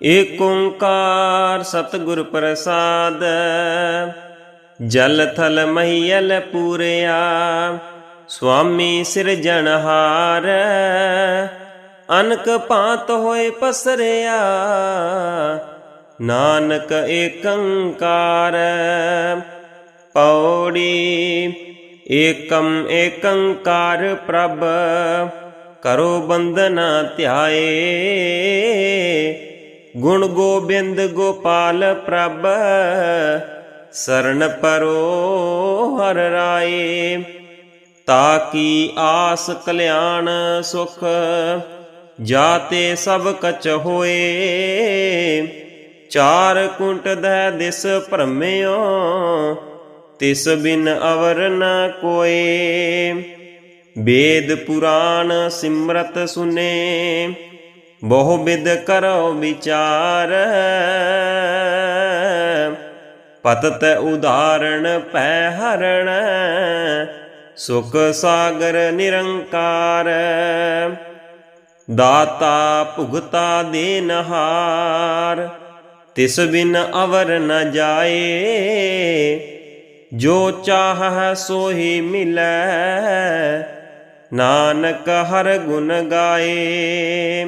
ਏਕ ਓੰਕਾਰ ਸਤਿਗੁਰ ਪ੍ਰਸਾਦ, ਜਲ ਥਲ ਮਹੀਲ ਪੂਰਿਆ, ਸੁਆਮੀ ਸਿਰਜਣਹਾਰ ਅਨਕ ਭਾਂਤ ਹੋਏ ਪਸਰਿਆ, ਨਾਨਕ ਏਕੰਕਾਰ ਪੌੜੀ ਏਕਮ ਏਕੰਕਾਰ ਪ੍ਰਭ, ਕਰੋ ਬੰਦਨਾ ਧਿਆਏ ਗੁਣ ਗੋਬਿੰਦ ਗੋਪਾਲ ਪ੍ਰਭ, ਸਰਨ ਪਰੋ ਹਰ ਰਾਏ। ਤਾਕੀ ਆਸ ਕਲਿਆਣ ਸੁਖ, ਜਾਤੇ ਸਭ ਕਚ ਹੋਏ। ਚਾਰ ਕੁੰਟ ਦੈ ਦਿਸ ਭਰਮਿਓ, ਤਿਸ ਬਿਨ ਅਵਰ ਨ ਕੋਏ। ਵੇਦ ਪੁਰਾਣ ਸਿਮਰਤ ਸੁਨੇ ਬਹੁ ਬਿਦ ਕਰੋ ਵਿਚਾਰ। ਪਤਤ ਉਦਾਹਰਣ ਪੈ ਹਰਣ, ਸੁਖ ਸਾਗਰ ਨਿਰੰਕਾਰ। ਦਾਤਾ ਭੁਗਤਾ ਦੇਨਹਾਰ ਤਿਸ ਬਿਨ ਅਵਰ ਨ ਜਾਏ। ਜੋ ਚਾਹੈ ਸੋਹੀ ਮਿਲੈ, ਨਾਨਕ ਹਰ ਗੁਣ ਗਾਏ।